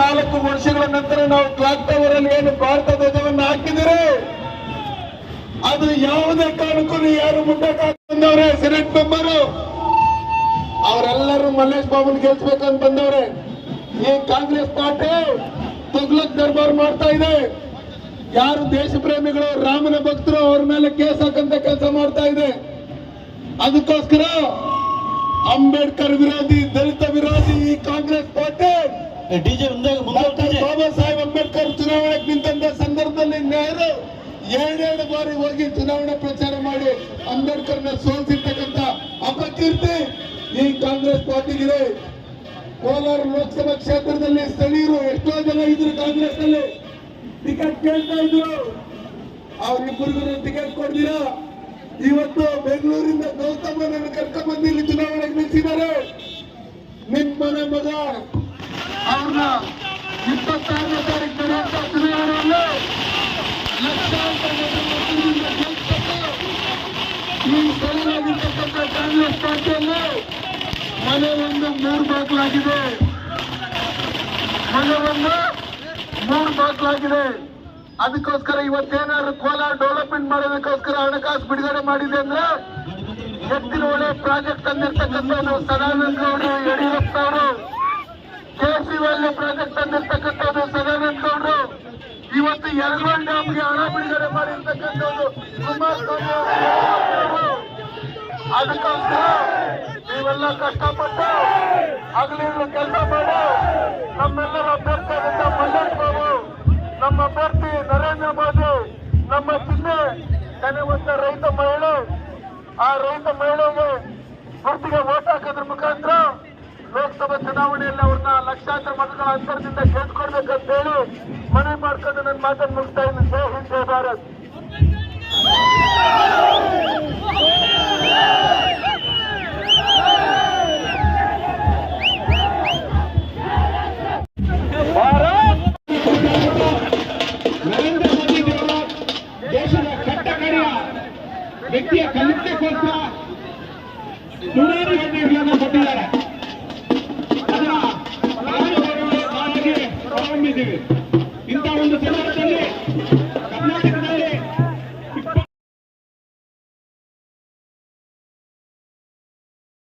ನಾಲ್ಕು ವರ್ಷಗಳ ನಂತರ ನಾವು ಕ್ಲಾಕ್ ಟವರ್ ಅಲ್ಲಿ ಏನು ಭಾರತ ಧ್ವಜವನ್ನು ಹಾಕಿದರೆ ಅದು ಯಾವುದೇ ಕಾರಣಕ್ಕೂ ಯಾರು ಬಂದವ್ರೆ ಸೆನೆಟ್ ಮೆಂಬರು. ಅವರೆಲ್ಲರೂ ಮಲ್ಲೇಶ್ ಬಾಬು ಗೆಲ್ಸ್ಬೇಕಂತ ಬಂದವ್ರೆ. ಈ ಕಾಂಗ್ರೆಸ್ ಪಾರ್ಟಿ ತುಗ್ಲಕ್ ದರ್ಬಾರ್ ಮಾಡ್ತಾ ಇದೆ. ಯಾರು ದೇಶ ಪ್ರೇಮಿಗಳು, ರಾಮನ ಭಕ್ತರು ಅವ್ರ ಮೇಲೆ ಕೇಸ್ ಹಾಕಂತ ಕೆಲಸ ಮಾಡ್ತಾ ಇದೆ. ಅದಕ್ಕೋಸ್ಕರ ಅಂಬೇಡ್ಕರ್ ವಿರೋಧಿ ಚುನಾವಣೆಗೆ ನಿಂತಂತ ಸಂದರ್ಭದಲ್ಲಿ ನೆಹರು ಎರಡೆರಡು ಬಾರಿ ಹೋಗಿ ಚುನಾವಣಾ ಪ್ರಚಾರ ಮಾಡಿ ಅಂಬೇಡ್ಕರ್ನ ಸೋಲಿಸಿರ್ತಕ್ಕಂಥ ಅಪಕೀರ್ತಿ ಈ ಕಾಂಗ್ರೆಸ್ ಪಾರ್ಟಿಗಿದೆ. ಕೋಲಾರ ಲೋಕಸಭಾ ಕ್ಷೇತ್ರದಲ್ಲಿ ಸ್ಥಳೀಯರು ಎಷ್ಟೋ ಜನ ಇದ್ರು ಕಾಂಗ್ರೆಸ್ನಲ್ಲಿ ಟಿಕೆಟ್ ಕೇಳ್ತಾ ಇದ್ರು. ಅವ್ರಿಬ್ಬರಿಗೂ ಟಿಕೆಟ್ ಕೊಡ್ದಿರ? ಇವತ್ತು ಬೆಂಗಳೂರಿಂದ ಗೌತಮನನ್ನು ಕರ್ಕೊಂಡ್ ಬಂದು ಇಲ್ಲಿ ಚುನಾವಣೆಗೆ ನಿಲ್ಸಿದ್ದಾರೆ ನಿಮ್ಮ ಮನೆ ಮಗ, ಅವ್ರನ್ನ ಮನೆ ಒಂದು ಮೂರು ಬಾಗಿಲಾಗಿದೆ. ಮನೆ ಒಂದು ಮೂರು ಬಾಗಿಲಾಗಿದೆ. ಅದಕ್ಕೋಸ್ಕರ ಇವತ್ತೇನಾದ್ರು ಕೋಲಾರ ಡೆವಲಪ್ಮೆಂಟ್ ಮಾಡೋದಕ್ಕೋಸ್ಕರ ಹಣಕಾಸು ಬಿಡುಗಡೆ ಮಾಡಿದೆ ಅಂದ್ರೆ ಎತ್ತಿನಹೊಳೆ ಪ್ರಾಜೆಕ್ಟ್ ತಂದಿರ್ತಕ್ಕಂಥದ್ದು ಸದಾನಂದ ಗೌಡರು, ಯಡಿಯೂರಪ್ಪ ಅವರು ಕೆಸಿವಲ್ಲಿ ಪ್ರಾಜೆಕ್ಟ್ ತಂದಿರ್ತಕ್ಕಂಥದ್ದು ಸದಾನಂದ ಇವತ್ತು ಯರಗೋಳ್ ಡ್ಯಾಮ್ಗೆ ಹಣ ಬಿಡುಗಡೆ ಮಾಡಿರ್ತಕ್ಕಂಥದ್ದು ಕುಮಾರಸ್ವಾಮಿ ಅದಕ್ಕೋಸ್ಕರ ನೀವೆಲ್ಲ ಕಷ್ಟಪಟ್ಟು ಹಗಲಿರುಳು ಕೆಲಸ ಮಾಡಿ ನಮ್ಮೆಲ್ಲರ ಅಭ್ಯರ್ಥಿ ಆದಂತ ಮಲ್ಲೇಶ್ ಬಾಬು, ನಮ್ಮ ಅಭ್ಯರ್ಥಿ ನರೇಂದ್ರ ಮೋದಿ, ನಮ್ಮ ಚಿಹ್ನೆ ಕನೆವಂತ ರೈತ ಮಹಿಳೆ, ಆ ರೈತ ಮಹಿಳೆಗೆ ಗುರ್ತಿಗೆ ಲೋಕಸಭಾ ಚುನಾವಣೆಯಲ್ಲಿ ಅವ್ರನ್ನ ಲಕ್ಷಾಂತರ ಮತಗಳ ಅಂತರದಿಂದ ಗೆದ್ಕೊಡ್ಬೇಕಂತ ಹೇಳಿ ಮನವಿ ಮಾಡ್ಕೊಂಡು ನನ್ನ ಮಾತನ್ನು ಮುಗಿಸ್ತಾ ಇದ್ದೀನಿ. ಜೈ ಹಿಂದ್, ಜೈ ಭಾರತ್. ವ್ಯಕ್ತಿಯ ಕಲಿತಕ್ಕೋಸ್ಕರ ನೂರಾರು ಗಂಟೆಗಳನ್ನು ಕೊಟ್ಟಿದ್ದಾರೆ. 出てる。